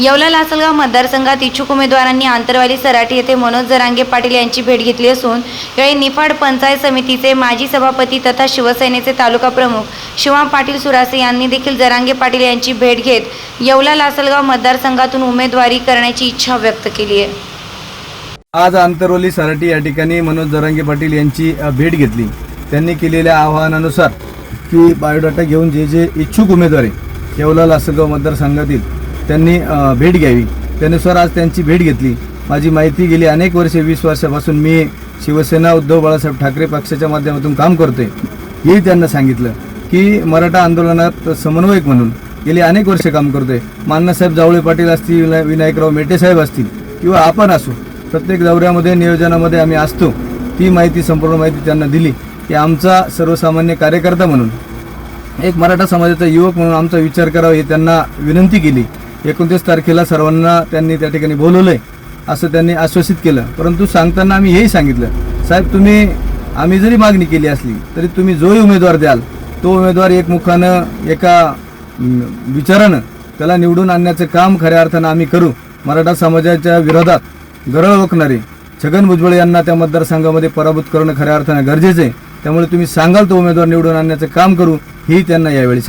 येवला लासलगाव मतदारसंघात इच्छुक उमेदवारांनी आंतरवाली सराटी येथे मनोज जरांगे पाटील यांची भेट घेतली असून यावेळी निफाड पंचायत समितीचे माजी सभापती तथा शिवसेनेचे तालुका प्रमुख शिवा पाटील सुरासे यांनी देखील जरांगे पाटील यांची भेट घेत येवला लासलगाव मतदारसंघातून उमेदवारी करण्याची इच्छा व्यक्त केली आहे. आज आंतरवली सराटी या ठिकाणी मनोज जरांगे पाटील यांची भेट घेतली. त्यांनी केलेल्या आवाहनानुसार की बायोडाटा घेऊन जे जे इच्छुक उमेदवारी येवला लासलगाव मतदारसंघातील त्यांनी भेट घ्यावी. त्यानुसार आज त्यांची भेट घेतली. माझी माहिती गेली अनेक वर्षे वीस वर्षापासून मी शिवसेना उद्धव बाळासाहेब ठाकरे पक्षाच्या माध्यमातून काम करतोय हेही त्यांना सांगितलं की मराठा आंदोलनात समन्वयक म्हणून गेली अनेक वर्ष काम करतोय. मान्नासाहेब जावळे पाटील असतील विनायकराव मेटे साहेब असतील किंवा आपण असू प्रत्येक दौऱ्यामध्ये नियोजनामध्ये आम्ही असतो. ती माहिती संपूर्ण माहिती त्यांना दिली की आमचा सर्वसामान्य कार्यकर्ता म्हणून एक मराठा समाजाचा युवक म्हणून आमचा विचार करावा ही त्यांना विनंती केली. एकोणतीस तारखेला सर्वांना त्यांनी त्या ठिकाणी बोलवलंय असं त्यांनी आश्वासित केलं. परंतु सांगताना आम्ही हेही सांगितलं साहेब तुम्ही आम्ही जरी मागणी केली असली तरी तुम्ही जोही उमेदवार द्याल. तो उमेदवार एकमुखानं एका विचारानं त्याला निवडून आणण्याचं काम खऱ्या अर्थानं आम्ही करू. मराठा समाजाच्या विरोधात गरळ ओकणारे छगन भुजबळ यांना त्या मतदारसंघामध्ये पराभूत करणं खऱ्या अर्थानं गरजेचं आहे. त्यामुळे तुम्ही सांगाल तो उमेदवार निवडून आणण्याचं काम करू ही त्यांना यावेळी